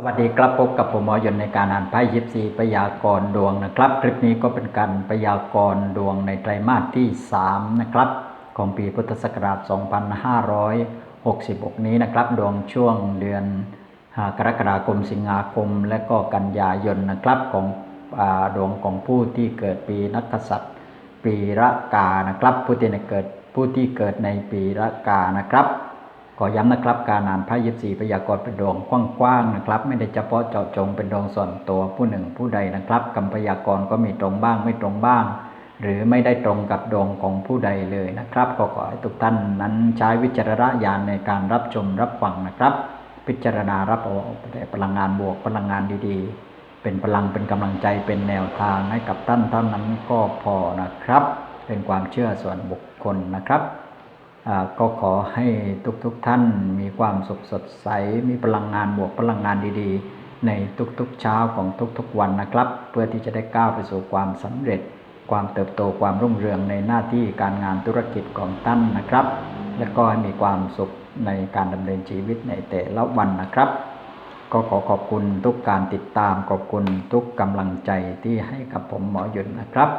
สวัสดีครับพบกับผมหมอยนในการอ่านไพ่ยิปซีพยากรณ์ดวงนะครับ คลิปนี้ก็เป็นการพยากรณ์ดวงในไตรมาสที่ 3 นะครับ ของปีพุทธศักราช 2566 นี้นะครับ ดวงช่วงเดือนกรกฎาคมสิงหาคม และก็กันยายนนะครับของอดวงของผู้ที่เกิดปีนักกษัตริย์ปีละกานะครับ ผู้ที่เกิดผู้ที่เกิดในปีละกานะครับ ขอย้ำนะครับการอ่านไพ่ยิปซีพยากรณ์เป็นดวงกว้างๆนะครับ ไม่ได้เฉพาะเจาะจงเป็นดวงส่วนตัวผู้หนึ่งผู้ใดนะครับคำพยากรณ์ก็มีตรงบ้างไม่ตรงบ้าง หรือไม่ได้ตรงกับดวงของผู้ใดเลยนะครับก็ขอให้ทุกท่านนั้นใช้วิจารณญาณในการรับชมรับฟังนะครับ พิจารณารับเอาแต่พลังงานบวกพลังงานดีๆ เป็นพลังเป็นกำลังใจเป็นแนวทางให้กับท่านเท่านั้นก็พอนะครับ เป็นความเชื่อส่วนบุคคลนะครับ ก็ขอให้ทุกๆทท่านมีความสุขสดใส มีพลังงานบวกพลังงานดีๆ ในทุกๆเช้าของทุกๆวันนะครับ เพื่อที่จะได้ก้าวไปสู่ความสำเร็จ ความเติบโตความรุ่งเรืองในหน้าที่การงานธุรกิจของท่านนะครับ และก็ให้มีความสุขในการดำเนินชีวิตในแต่ละวันนะครับ ก็ขอขอบคุณทุกการติดตามขอบคุณทุกกำลังใจที่ให้กับผมหมอหยุดนะครับ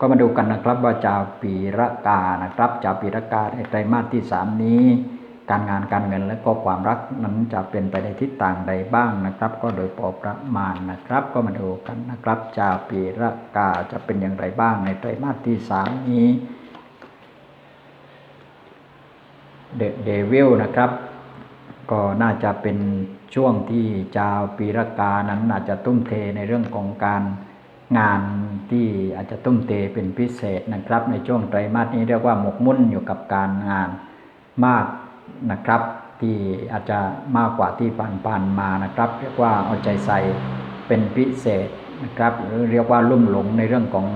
ก็มาดูกันนะครับว่าชาวปีระกานะครับชาวปีระกาในไตรมาสที่ 3 นี้ การงานการเงินและก็ความรักนั้นจะเป็นไปในทิศทางใดบ้างนะครับ ก็โดยพอประมาณนะครับ ก็มาดูกันนะครับชาวปีระกาจะเป็นอย่างไรบ้างในไตรมาสที่ 3 นี้เดเดวิลนะครับ ก็น่าจะเป็นช่วงที่ชาวปีรากานั้นอาจจะทุ่มเทในเรื่องของการ งานที่อาจจะทุ่มเทเป็นพิเศษนะครับ ในช่วงไตรมาสนี้เรียกว่าหมกมุ่นอยู่กับการงานมากนะครับ ที่อาจจะมากกว่าที่ผ่านๆมานะครับ เรียกว่าเอาใจใส่เป็นพิเศษนะครับ หรือเรียกว่าลุ่มหลงในเรื่องของ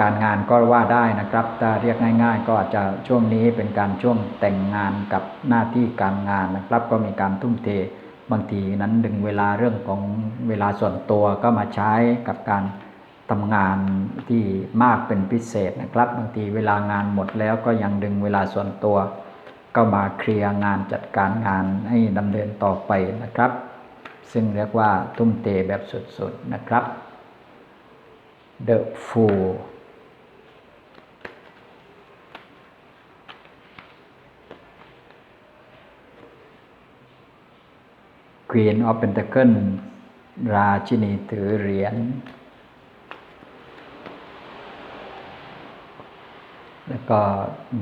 การงานก็ว่าได้นะครับถ้าเรียกง่าย ๆ ก็อาจจะช่วงนี้เป็นการช่วงแต่งงานกับหน้าที่การงานนะครับ ก็มีการทุ่มเท บางทีนั้นดึงเวลาเรื่องของเวลาส่วนตัวก็มาใช้กับการทำงานที่มากเป็นพิเศษนะครับ บางทีเวลางานหมดแล้วก็ยังดึงเวลาส่วนตัว ก็มาเคลียร์งานจัดการงานให้ดำเนินต่อไปนะครับ ซึ่งเรียกว่าทุ่มเทแบบสุดๆนะครับ The Fool ควีนออฟเพน t เ c ิลราชินีถือเหรียญ แล้วก็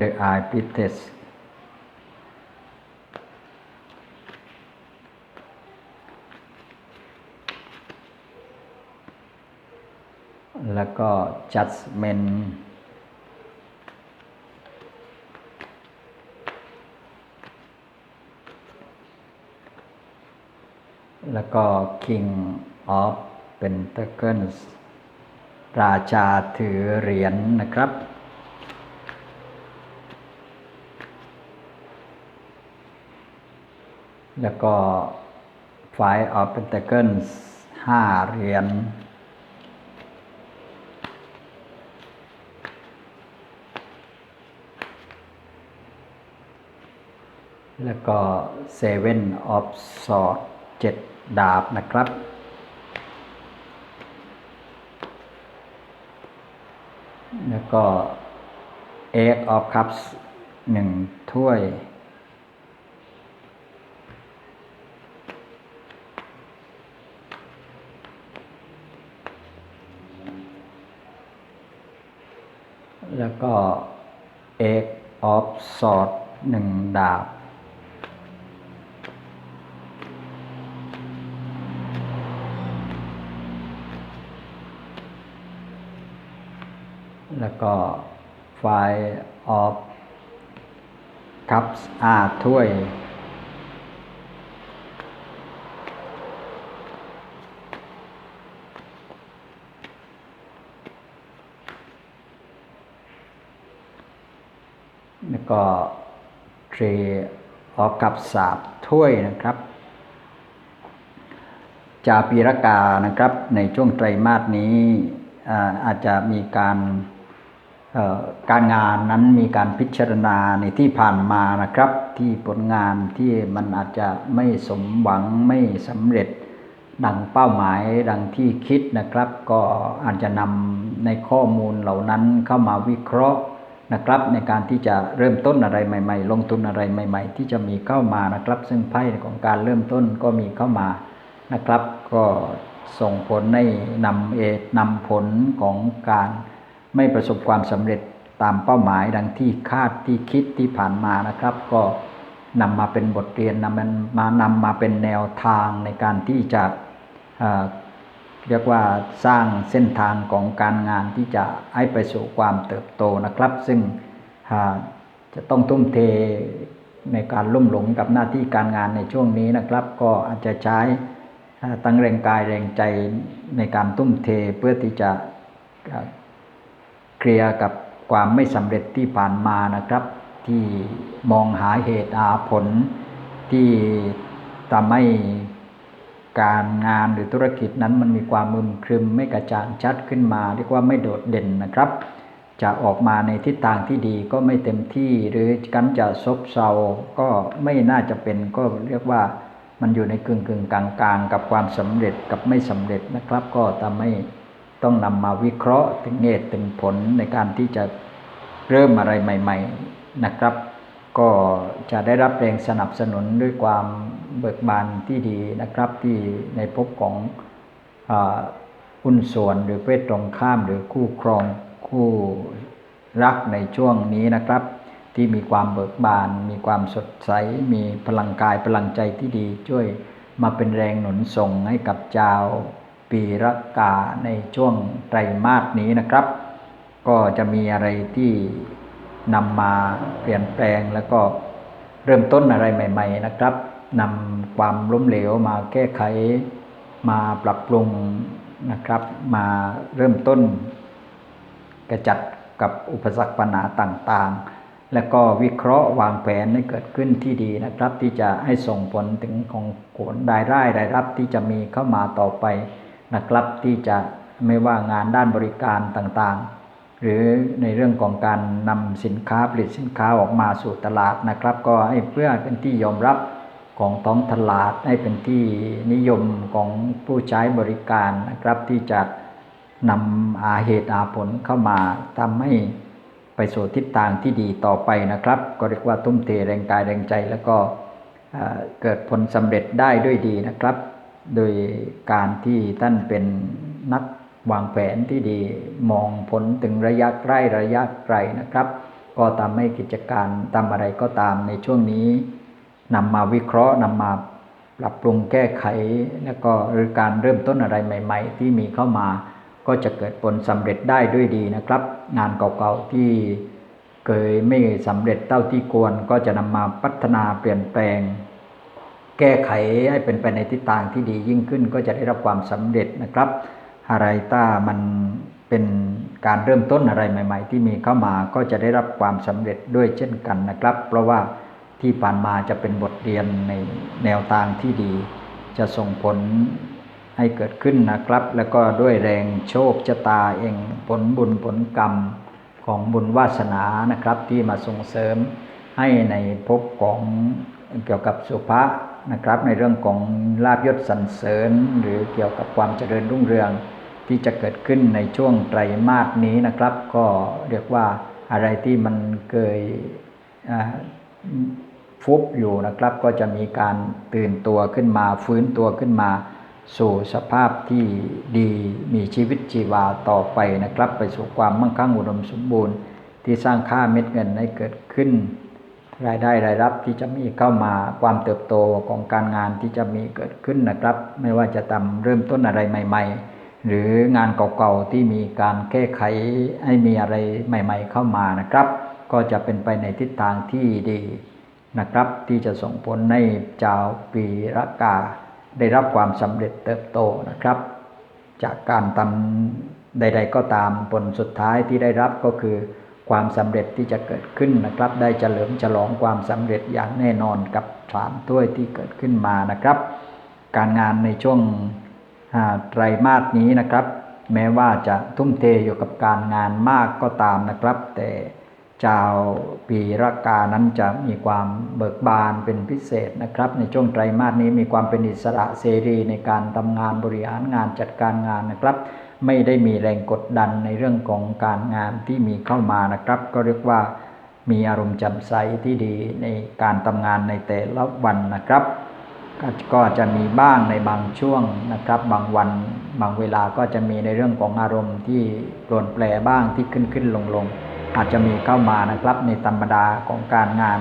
The Eye p i t e s แล้วก็ Judgment แล้วก็ King of Pentacles ราชาถือเหรียญนะครับ แล้วก็ Five of Pentacles ห้าเหรียญแล้วก็ Seven of Swords เจ็ ดาบนะครับ แล้วก็ Eight of Cups หนึ่งถ้วย แล้วก็ Eight of Swords หนึ่งดาบ แล้วก็ Five of Cups อาถ้วย แล้วก็ Three of Cups สามถ้วยนะครับ จาปีรกานะครับในช่วงไตรมาสนี้อาจจะมีการ การงานนั้นมีการพิจารณาในที่ผ่านมานะครับ ที่ผลงานที่มันอาจจะไม่สมหวังไม่สำเร็จดังเป้าหมายดังที่คิดนะครับ ก็อาจจะนำในข้อมูลเหล่านั้นเข้ามาวิเคราะห์นะครับ ในการที่จะเริ่มต้นอะไรใหม่ ๆ ลงทุนอะไรใหม่ ๆ ที่จะมีเข้ามานะครับ ซึ่งไพ่ของการเริ่มต้นก็มีเข้ามานะครับ ก็ส่งผลให้นำเอนำผลของการ ไม่ประสบความสำเร็จตามเป้าหมายดังที่คาดที่คิดที่ผ่านมานะครับ ก็นำมาเป็นบทเรียนนำมันมานำมาเป็นแนวทางในการที่จะเรียกว่าสร้างเส้นทางของการงานที่จะให้ไปสู่ความเติบโตนะครับ ซึ่งจะต้องทุ่มเทในการลุ่มหลงกับหน้าที่การงานในช่วงนี้นะครับ ก็อาจจะใช้ตั้งแรงกายแรงใจในการทุ่มเทเพื่อที่จะ เคลียร์กับความไม่สำเร็จที่ผ่านมานะครับ ที่มองหาเหตุหาผล ที่ทำให้การงานหรือธุรกิจนั้นมันมีความมึมครึมไม่กระจ่างชัดขึ้นมาเรียกว่าไม่โดดเด่นนะครับ จะออกมาในทิศทางที่ดีก็ไม่เต็มที่หรือกันจะซบเซาก็ไม่น่าจะเป็นก็เรียกว่ามันอยู่ในกึ่งกึ่งกลางๆกับความสำเร็จกับไม่สำเร็จนะครับ ก็ทำให้ ต้องนำมาวิเคราะห์ถึงเหตุถึงผลในการที่จะเริ่มอะไรใหม่ ๆนะครับ ก็จะได้รับแรงสนับสนุนด้วยความเบิกบานที่ดีนะครับที่ในภพของอาหุ้นส่วนหรือเพศตรงข้ามหรือคู่ครองคู่รักในช่วงนี้นะครับ ที่มีความเบิกบาน มีความสดใส มีพลังกายพลังใจที่ดี ช่วยมาเป็นแรงหนุนส่งให้กับชา ปีรกาในช่วงไตรมาสนี้นะครับ ก็จะมีอะไรที่นำมาเปลี่ยนแปลงแล้วก็เริ่มต้นอะไรใหม่ ๆ นะครับนำความล้มเหลวมาแก้ไข มาปรับปรุงนะครับ มาเริ่มต้นกระจัดกับอุปสรรคปัญหาต่างๆ และก็วิเคราะห์วางแผนให้เกิดขึ้นที่ดีนะครับ ที่จะให้ส่งผลถึงของผลรายได้รายรับที่จะมีเข้ามาต่อไป นะครับที่จะไม่ว่างานด้านบริการต่างๆ หรือในเรื่องของการนำสินค้าผลิตสินค้าออกมาสู่ตลาดนะครับ ก็ให้เพื่อเป็นที่ยอมรับของท้องตลาดให้เป็นที่นิยมของผู้ใช้บริการนะครับ ที่จะนำอาเหตุอาผลเข้ามาทำให้ไปสู่ทิศทางที่ดีต่อไปนะครับ ก็เรียกว่าทุ่มเทแรงกายแรงใจแล้วก็เกิดผลสำเร็จได้ด้วยดีนะครับ โดยการที่ท่านเป็นนักวางแผนที่ดีมองผลถึงระยะใกล้ระยะไกลนะครับ ก็ทำให้กิจการทำอะไรก็ตามในช่วงนี้นำมาวิเคราะห์นำมาปรับปรุงแก้ไข แล้วก็หรือการเริ่มต้นอะไรใหม่ ๆ ที่มีเข้ามา ก็จะเกิดผลสำเร็จได้ด้วยดีนะครับ งานเก่าๆที่เคยไม่สำเร็จเท่าที่ควรก็จะนำมาพัฒนาเปลี่ยนแปลง แก้ไขให้เป็นไปในทิศทางที่ดียิ่งขึ้นก็จะได้รับความสำเร็จนะครับอะไรถ้ามันเป็นการเริ่มต้นอะไรใหม่ ๆ ที่มีเข้ามาก็จะได้รับความสำเร็จด้วยเช่นกันนะครับ เพราะว่าที่ผ่านมาจะเป็นบทเรียนในแนวทางที่ดี จะส่งผลให้เกิดขึ้นนะครับ แล้วก็ด้วยแรงโชคชะตาเองผลบุญผลกรรมของบุญวาสนานะครับ ที่มาส่งเสริมให้ในภพของเกี่ยวกับสุภา นะครับ ในเรื่องของลาบยศสรรเสริญ หรือเกี่ยวกับความเจริญรุ่งเรืองที่จะเกิดขึ้นในช่วงไตรมาสนี้นะครับ ก็เรียกว่าอะไรที่มันเคยฟุบอยู่นะครับ ก็จะมีการตื่นตัวขึ้นมาฟื้นตัวขึ้นมาสู่สภาพที่ดีมีชีวิตชีวาต่อไปนะครับ ไปสู่ความมั่งคั่งอุดมสมบูรณ์ ที่สร้างค่าเม็ดเงินให้เกิดขึ้น รายได้รายรับที่จะมีเข้ามาความเติบโตของการงานที่จะมีเกิดขึ้นนะครับ ไม่ว่าจะทำเริ่มต้นอะไรใหม่ ๆ หรืองานเก่าๆที่มีการแก้ไขให้มีอะไรใหม่ ๆ เข้ามานะครับ ก็จะเป็นไปในทิศทางที่ดีนะครับ ที่จะส่งผลให้ชาวปีรากาได้รับความสำเร็จเติบโตนะครับ จากการทำใด ๆ ก็ตามผลสุดท้ายที่ได้รับก็คือ ความสำเร็จที่จะเกิดขึ้นนะครับ ได้เฉลิมฉลองความสำเร็จอย่างแน่นอนกับฐานถ้วยที่เกิดขึ้นมานะครับ การงานในช่วงไตรมาสนี้นะครับ แม้ว่าจะทุ่มเทอยู่กับการงานมากก็ตามนะครับ แต่ชาวปีรากานั้นจะมีความเบิกบานเป็นพิเศษนะครับ ในช่วงไตรมาสนี้มีความเป็นอิสระเสรีในการทำงานบริหารงานจัดการงานนะครับ ไม่ได้มีแรงกดดันในเรื่องของการงานที่มีเข้ามานะครับ ก็เรียกว่ามีอารมณ์จำใสที่ดีในการทำงานในแต่ละวันนะครับก็จะมีบ้างในบางช่วงนะครับ บางวันบางเวลาก็จะมีในเรื่องของอารมณ์ที่โปรนแปรบ้างที่ขึ้นขึ้นลงลงอาจจะมีเข้ามานะครับ ในธรรมดาของการงาน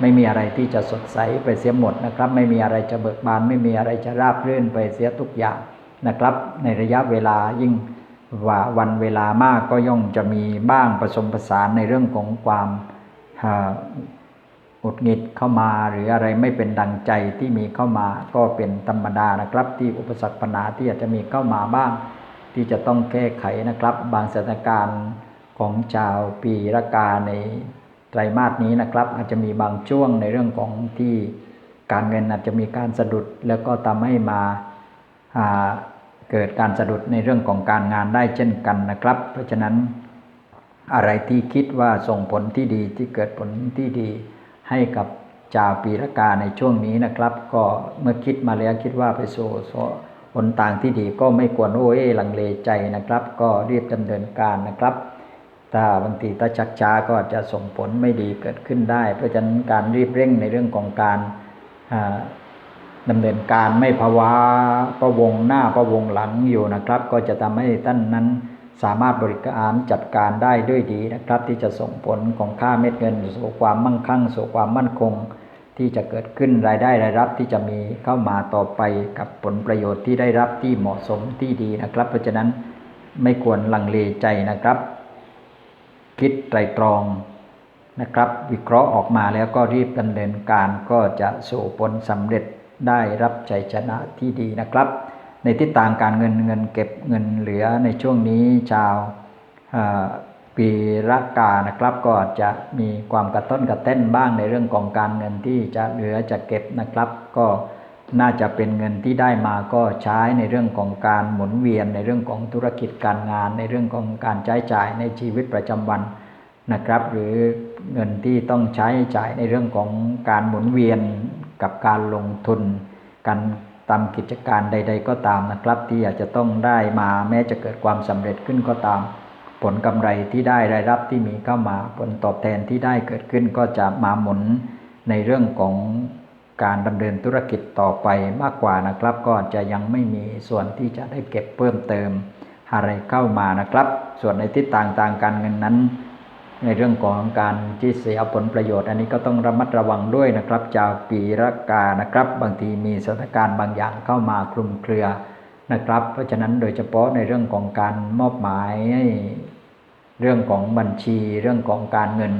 ไม่มีอะไรที่จะสดใสไปเสียหมดนะครับ ไม่มีอะไรจะเบิกบาน ไม่มีอะไรจะราบรื่นไปเสียทุกอย่าง นะครับ ในระยะเวลายิ่งว่าวันเวลามากก็ย่อมจะมีบ้างผสมผสานในเรื่องของความอุดหงิดเข้ามาหรืออะไรไม่เป็นดังใจที่มีเข้ามาก็เป็นธรรมดานะครับ ที่อุปสรรคปัญหาที่อาจจะมีเข้ามาบ้าง ที่จะต้องแก้ไขนะครับ บางสถานการณ์ของชาวปีละกาในไตรมาสนี้นะครับ อาจจะมีบางช่วงในเรื่องของที่การเงินอาจจะมีการสะดุดแล้วก็ทำให้มา เกิดการสะดุดในเรื่องของการงานได้เช่นกันนะครับ เพราะฉะนั้นอะไรที่คิดว่าส่งผลที่ดีที่เกิดผลที่ดีให้กับชาวปีละกาในช่วงนี้นะครับ ก็เมื่อคิดมาแล้วคิดว่าไปสู่ผลต่างที่ดีก็ไม่ควรโอ้ยลังเลใจนะครับ ก็รีบดำเนินการนะครับถ้าบางทีถ้าชักช้าก็จะส่งผลไม่ดีเกิดขึ้นได้ เพราะฉะนั้นการรีบเร่งในเรื่องของการ ดำเนินการไม่ภาวะประวงหน้าประวงหลังอยู่นะครับ ก็จะทำให้ท่านนั้นสามารถบริการจัดการได้ด้วยดีนะครับ ที่จะส่งผลของค่าเม็ดเงินสู่ความมั่งคั่งสู่ความมั่นคง ที่จะเกิดขึ้นรายได้รายรับที่จะมีเข้ามาต่อไปกับผลประโยชน์ที่ได้รับที่เหมาะสมที่ดีนะครับ เพราะฉะนั้นไม่ควรลังเลใจนะครับ คิดไตรตรองนะครับ วิเคราะห์ออกมาแล้วก็รีบดำเนินการก็จะสู่ผลสำเร็จ ได้รับใจชนะที่ดีนะครับ ในทิศทางการเงินเงินเก็บเงินเหลือในช่วงนี้ชาวปีละกานะครับก็จะมีความกระต้นกระเต้นบ้างในเรื่องของการเงินที่จะเหลือจะเก็บนะครับ ก็น่าจะเป็นเงินที่ได้มาก็ใช้ในเรื่องของการหมุนเวียนในเรื่องของธุรกิจการงาน ในเรื่องของการใช้จ่ายในชีวิตประจำวันนะครับ หรือเงินที่ต้องใช้จ่ายในเรื่องของการหมุนเวียน กับการลงทุนการทำกิจการใด ๆ ก็ตามนะครับ ที่อาจจะต้องได้มาแม้จะเกิดความสำเร็จขึ้นก็ตาม ผลกำไรที่ได้รายรับที่มีเข้ามาผลตอบแทนที่ได้เกิดขึ้นก็จะมาหมุนในเรื่องของการดำเนินธุรกิจต่อไปมากกว่านะครับ ก็จะยังไม่มีส่วนที่จะได้เก็บเพิ่มเติมอะไรเข้ามานะครับ ส่วนในทิศต่างต่างการเงินนั้น ในเรื่องของการที่เสียผลประโยชน์ อันนี้ก็ต้องระมัดระวังด้วยนะครับจากปีรากานะครับ บางทีมีสถานการณ์บางอย่างเข้ามาคลุมเครือนะครับ เพราะฉะนั้นโดยเฉพาะในเรื่องของการมอบหมายให้เรื่องของบัญชีเรื่องของการเงิน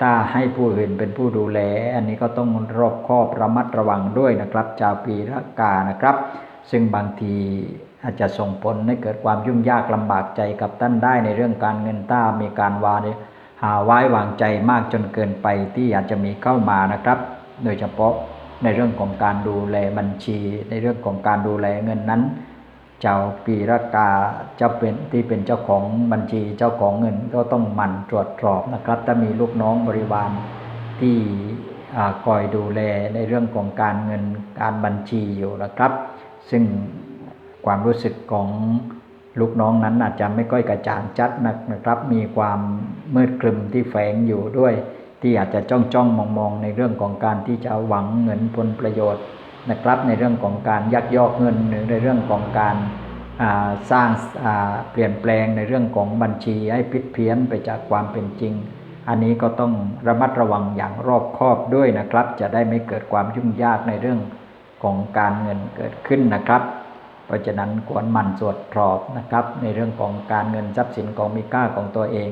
ถ้าให้ผู้อื่นเป็นผู้ดูแล อันนี้ก็ต้องรอบคอบระมัดระวังด้วยนะครับชาวปีละกานะครับ ซึ่งบางทีอาจจะส่งผลให้เกิดความยุ่งยากลำบากใจกับท่านได้ในเรื่องการเงินถ้ามีการวางหา ไว้วางใจมากจนเกินไปที่อาจจะมีเข้ามานะครับ โดยเฉพาะในเรื่องของการดูแลบัญชี ในเรื่องของการดูแลเงินนั้น เจ้าปีรากาเจ้าเป็นที่เป็นเจ้าของบัญชีเจ้าของเงินก็ต้องหมั่นตรวจสอบนะครับ ถ้ามีลูกน้องบริวารที่คอยดูแลในเรื่องของการเงินการบัญชีอยู่นะครับ ซึ่งความรู้สึกของ ลูกน้องนั้นอาจจะไม่ค่อยกระจ่างชัดนะครับ มีความมืดคลึมที่แฝงอยู่ด้วย ที่อาจจะจ้องจ้องมองมองในเรื่องของการที่จะหวังเงินผลประโยชน์นะครับ ในเรื่องของการยักยอกเงินหรือในเรื่องของการสร้างเปลี่ยนแปลงในเรื่องของบัญชีให้พิษเพี้ยนไปจากความเป็นจริง อันนี้ก็ต้องระมัดระวังอย่างรอบคอบด้วยนะครับ จะได้ไม่เกิดความยุ่งยากในเรื่องของการเงินเกิดขึ้นนะครับ เพราะฉะนั้นควรหมั่นสวดสอบนะครับ ในเรื่องของการเงินทรัพย์สินของมีค่าของตัวเอง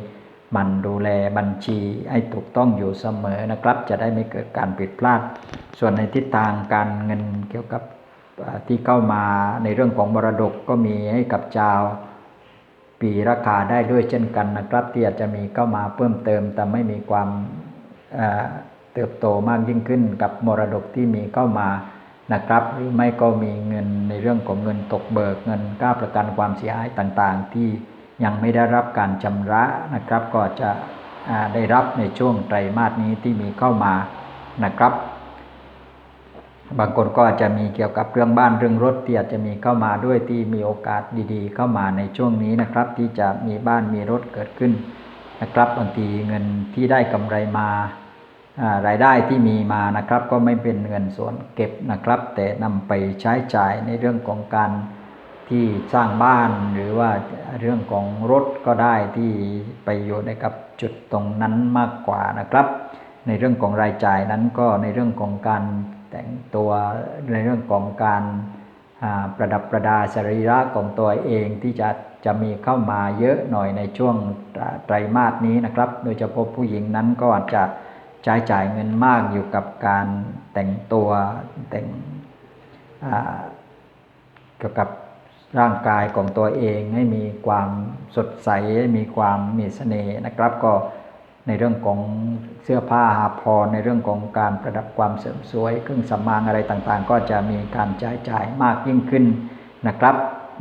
หมั่นดูแลบัญชีให้ถูกต้องอยู่เสมอนะครับ จะได้ไม่เกิดการผิดพลาด ส่วนในทิศทางการเงินเกี่ยวกับที่เข้ามาในเรื่องของมรดกก็มีให้กับชาวปีราคาได้ด้วยเช่นกันนะครับ ที่อาจจะมีเข้ามาเพิ่มเติม แต่ไม่มีความเติบโตมากยิ่งขึ้นกับมรดกที่มีเข้ามา นะครับหรือไม่ก็มีเงินในเรื่องของเงินตกเบิกเงินก้าประกันความเสียหายต่างๆ ที่ยังไม่ได้รับการชำระนะครับ ก็จะได้รับในช่วงไตรมาสนี้ที่มีเข้ามานะครับ บางคนก็อาจจะมีเกี่ยวกับเรื่องบ้านเรื่องรถที่อาจจะมีเข้ามาด้วยที่มีโอกาสดีๆ เข้ามาในช่วงนี้นะครับ ที่จะมีบ้านมีรถเกิดขึ้นนะครับบางทีเงินที่ได้กำไรมา รายได้ที่มีมานะครับก็ไม่เป็นเงินส่วนเก็บนะครับ แต่นำไปใช้จ่ายในเรื่องของการที่สร้างบ้านหรือว่าเรื่องของรถก็ได้ที่ไปอยู่ในกับจุดตรงนั้นมากกว่านะครับ ในเรื่องของรายจ่ายนั้นก็ในเรื่องของการแต่งตัวในเรื่องของการประดับประดาสรีระของตัวเองที่จะจะมีเข้ามาเยอะหน่อยในช่วงไตรมาสนี้นะครับ โดยเฉพาะผู้หญิงนั้นก็อาจจะ ใช้จ่ายเงินมากอยู่กับการแต่งตัวแต่งเกี่ยวกับร่างกายของตัวเองให้มีความสดใสให้มีความมีเสน่ห์นะครับ ก็ในเรื่องของเสื้อผ้าอาภรในเรื่องของการประดับความเสริมสวยเครื่องสำอางอะไรต่างๆ ก็จะมีการใช้จ่ายมากยิ่งขึ้นนะครับ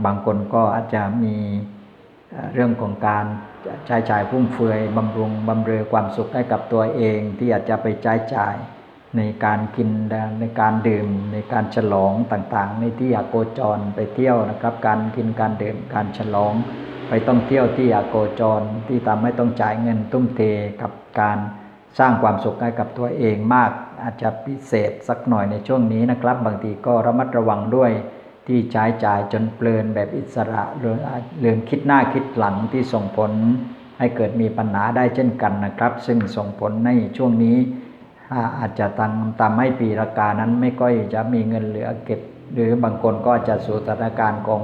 บางคนก็อาจจะมี เรื่องของการใช้จ่ายฟุ่มเฟือยบำรุงบำเรอความสุขให้กับตัวเองที่อาจจะไปใช้จ่ายในการกินในการดื่ม ในการฉลองต่างๆ ในที่อยากโกจรไปเที่ยวนะครับ การกินการดื่มการฉลอง ไปต้องเที่ยวที่อยากโกจรที่ทำให้ต้องจ่ายเงินตุ้มเทกับการสร้างความสุขให้กับตัวเองมาก อาจจะพิเศษสักหน่อยในช่วงนี้นะครับ บางทีก็ระมัดระวังด้วย ที่ใช้จ่ายจนเพลินแบบอิสระหรือลืมคิดหน้าคิดหลังที่ส่งผลให้เกิดมีปัญหาได้เช่นกันนะครับ ซึ่งส่งผลในช่วงนี้อาอาจจะทำทำให้ปีละกานั้นไม่ค่อยจะมีเงินเหลือเก็บ หรือบางคนก็จะสู่สถานการณ์ของ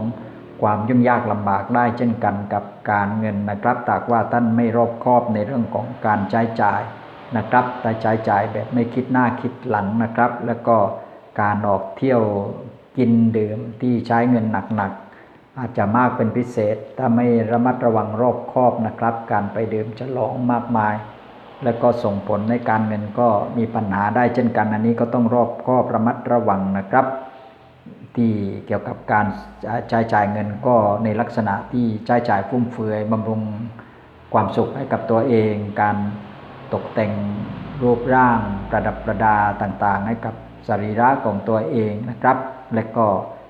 ความยุ่งยากลำบากได้เช่นกันกับการเงินนะครับตากว่าท่านไม่รอบคอบในเรื่องของการใช้จ่ายนะครับแต่ใช้จ่ายแบบไม่คิดหน้าคิดหลังนะครับ แล้วก็การออกเที่ยว กินดื่มที่ใช้เงินหนักๆอาจจะมากเป็นพิเศษ ถ้าไม่ระมัดระวังรอบคอบนะครับ การไปดื่มฉลองมากมาย แล้วก็ส่งผลในการเงินก็มีปัญหาได้เช่นกัน อันนี้ก็ต้องรอบคอบระมัดระวังนะครับ ที่เกี่ยวกับการใช้จ่ายเงินก็ในลักษณะที่ใช้จ่ายฟุ่มเฟือยบำรุงความสุขให้กับตัวเอง การตกแต่งรูปร่างประดับประดาต่างๆ ให้กับสรีระของตัวเองนะครับ และก็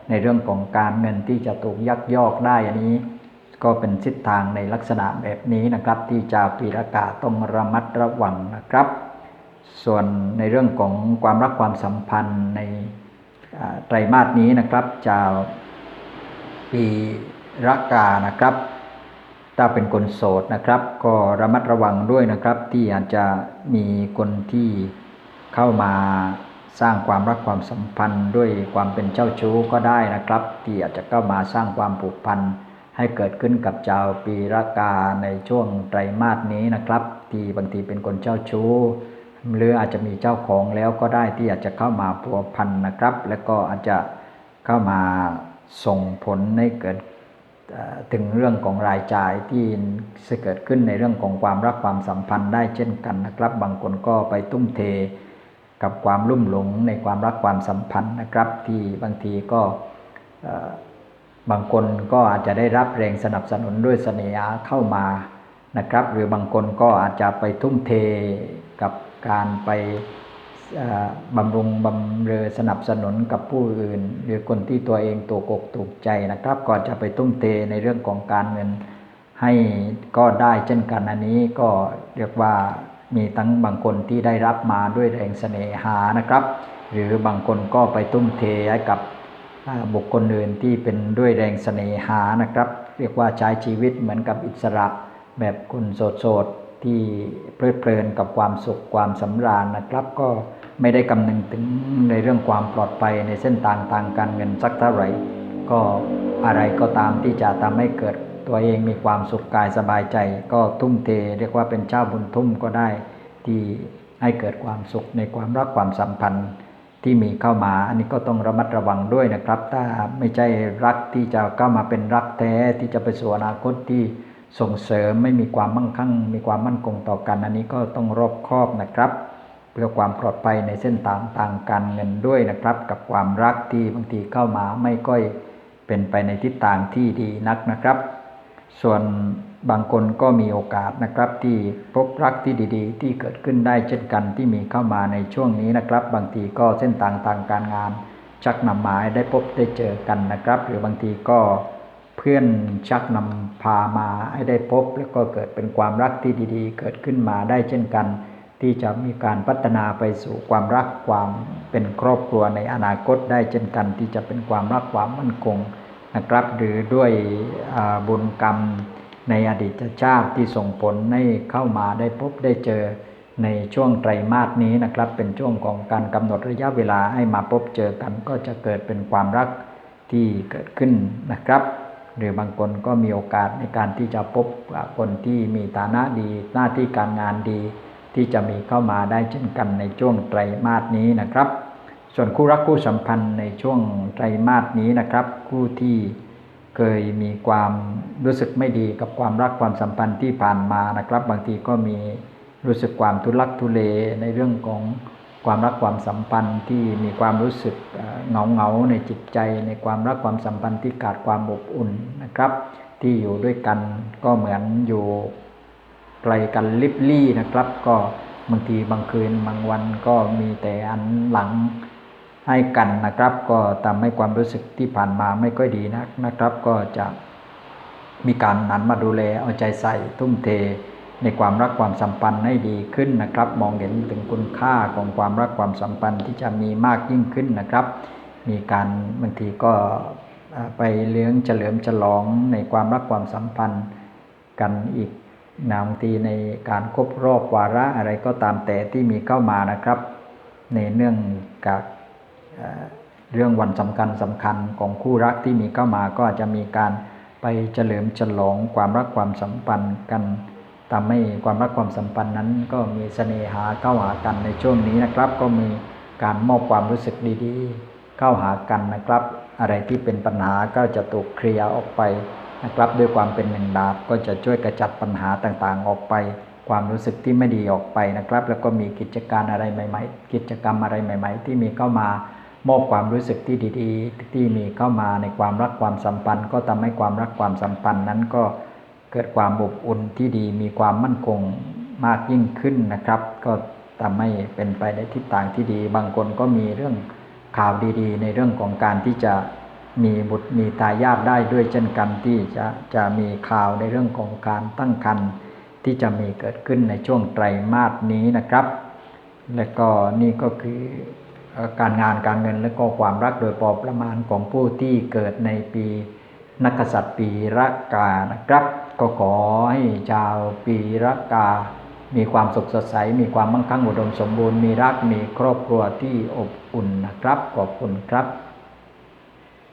ในเรื่องของการเงินที่จะถูกยักยอกได้อันนี้ ก็เป็นทิศทางในลักษณะแบบนี้นะครับ ที่ชาวปีละกาต้องระมัดระวังนะครับ ส่วนในเรื่องของความรักความสัมพันธ์ในไตรมาสนี้นะครับชาวปีละกานะครับถ้าเป็นคนโสดนะครับ ก็ระมัดระวังด้วยนะครับที่อาจจะมีคนที่เข้ามา สร้างความรักความสัมพันธ์ด้วยความเป็นเจ้าชู้ก็ได้นะครับ ที่อาจจะเข้ามาสร้างความผูกพันให้เกิดขึ้นกับชาวปีละกาในช่วงไตรมาสนี้นะครับ ที่บางทีเป็นคนเจ้าชู้หรืออาจจะมีเจ้าของแล้วก็ได้ที่อาจจะเข้ามาพัวพันนะครับ และก็อาจจะเข้ามาส่งผลให้เกิดถึงเรื่องของรายจ่ายที่จะเกิดขึ้นในเรื่องของความรักความสัมพันธ์ได้เช่นกันนะครับ บางคนก็ไปตุ้มเท กับความลุ่มหลงในความรักความสัมพันธ์นะครับ ที่บางทีก็บางคนก็อาจจะได้รับแรงสนับสนุนด้วยเสน่หาเข้ามานะครับ หรือบางคนก็อาจจะไปทุ่มเทกับการไปบำรุงบำเรอสนับสนุนกับผู้อื่น หรือคนที่ตัวเองตัวกกถูกใจนะครับ ก็จะไปทุ่มเทในเรื่องของการเงินให้ก็ได้เช่นกันอันนี้ก็เรียกว่า มีทั้งบางคนที่ได้รับมาด้วยแรงเสน่หานะครับ หรือบางคนก็ไปทุ่มเทให้กับบุคคลอื่นที่เป็นด้วยแรงเสน่หานะครับ เรียกว่าใช้ชีวิตเหมือนกับอิสระแบบคนโสดๆที่เพลิดเพลินกับความสุขความสำราญนะครับ ก็ไม่ได้คำนึงถึงในเรื่องความปลอดภัยในเส้นทางทางการเงินสักเท่าไหร่ ก็อะไรก็ตามที่จะทำให้เกิด ตัวเองมีความสุขกายสบายใจ ก็ทุ่มเท เรียกว่าเป็นเจ้าบุญทุ่มก็ได้ที่ให้เกิดความสุขในความรักความสัมพันธ์ที่มีเข้ามา อันนี้ก็ต้องระมัดระวังด้วยนะครับ ถ้าไม่ใช่รักที่จะเข้ามาเป็นรักแท้ที่จะไปสู่อนาคตที่ส่งเสริมไม่มีความมั่งคั่ง มีความมั่นคงต่อกัน อันนี้ก็ต้องรอบคอบนะครับ เพื่อความปลอดภัยในเส้นทางทางการเงินด้วยนะครับ กับความรักที่บางทีเข้ามาไม่ค่อยเป็นไปในทิศทางที่ดีนักนะครับ ส่วนบางคนก็มีโอกาสนะครับที่พบรักที่ดีๆ ที่เกิดขึ้นได้เช่นกันที่มีเข้ามาในช่วงนี้นะครับ บางทีก็เส้นทางทางการงาน ชักนำหมายได้พบได้เจอกันนะครับ หรือบางทีก็เพื่อนชักนำพามาให้ได้พบ แล้วก็เกิดเป็นความรักที่ดีๆ เกิดขึ้นมาได้เช่นกัน ที่จะมีการพัฒนาไปสู่ความรักความเป็นครอบครัวในอนาคตได้เช่นกัน ที่จะเป็นความรักความมั่นคง นะครับหรือด้วยบุญกรรมในอดีตชาติที่ส่งผลให้เข้ามาได้พบได้เจอในช่วงไตรมาสนี้นะครับ เป็นช่วงของการกำหนดระยะเวลาให้มาพบเจอกัน ก็จะเกิดเป็นความรักที่เกิดขึ้นนะครับ หรือบางคนก็มีโอกาสในการที่จะพบคนที่มีฐานะดีหน้าที่การงานดี ที่จะมีเข้ามาได้เช่นกันในช่วงไตรมาสนี้นะครับ ส่วนคู่รักคู่สัมพันธ์ในช่วงไตรมาสนี้นะครับ คู่ที่เคยมีความรู้สึกไม่ดีกับความรักความสัมพันธ์ที่ผ่านมานะครับ บางทีก็มีรู้สึกความทุลักทุเลในเรื่องของความรักความสัมพันธ์ที่มีความรู้สึกเหงาเหงาในจิตใจ ในความรักความสัมพันธ์ที่ขาดความอบอุ่นนะครับ ที่อยู่ด้วยกันก็เหมือนอยู่ไกลกันลิบลี่นะครับ ก็บางทีบางคืนบางวันก็มีแต่อันหลัง ให้กันนะครับ ก็ทำให้ความรู้สึกที่ผ่านมาไม่ค่อยดีนักนะครับ ก็จะมีการหันมาดูแลเอาใจใส่ทุ่มเทในความรักความสัมพันธ์ให้ดีขึ้นนะครับ มองเห็นถึงคุณค่าของความรักความสัมพันธ์ที่จะมีมากยิ่งขึ้นนะครับ มีการบางทีก็ไปเลี้ยงเฉลิมฉลองในความรักความสัมพันธ์กันอีกนะบางทีในการครบรอบวาระอะไรก็ตามแต่ที่มีเข้ามานะครับ ในเนื่องจาก เรื่องวันสำคัญสำคัญของคู่รักที่มีเข้ามาก็อาจจะมีการไปเฉลิมฉลองความรักความสัมพันธ์กันทำให้ความรักความสัมพันธ์นั้น ก็มีเสน่หาเข้าหากันในช่วงนี้นะครับ ก็มีการมอบความรู้สึกดีๆ เข้าหากันนะครับ อะไรที่เป็นปัญหาก็จะถูกเคลียร์ออกไปนะครับ ด้วยความเป็นหนึ่งดาบก็จะช่วยกระจัดปัญหาต่างๆ ออกไป ความรู้สึกที่ไม่ดีออกไปนะครับ แล้วก็มีกิจการอะไรใหม่ ๆ กิจกรรมอะไรใหม่ ๆ ที่มีเข้ามา มอบความรู้สึกที่ดีๆ ที่มีเข้ามาในความรักความสัมพันธ์ ก็ทำให้ความรักความสัมพันธ์นั้นก็เกิดความอบอุ่นที่ดีมีความมั่นคงมากยิ่งขึ้นนะครับ ก็ทำให้เป็นไปในทิศทางที่ดี บางคนก็มีเรื่องข่าวดีๆ ในเรื่องของการที่จะมีบุตรมีทายาทได้ด้วยเช่นกันที่จะจะมีข่าวในเรื่องของการตั้งครรภ์ที่จะมีเกิดขึ้นในช่วงไตรมาสนี้นะครับ และก็นี่ก็คือ การงานการเงินและก็ความรักโดยพอประมาณของผู้ที่เกิดในปีนักษัตริย์ปีระกานะครับ ก็ขอให้ชาวปีระกา มีความสุขสดใส มีความมั่งคั่งอุดมสมบูรณ์ มีรัก มีครอบครัวที่อบอุ่นนะครับ ขอบคุณครับ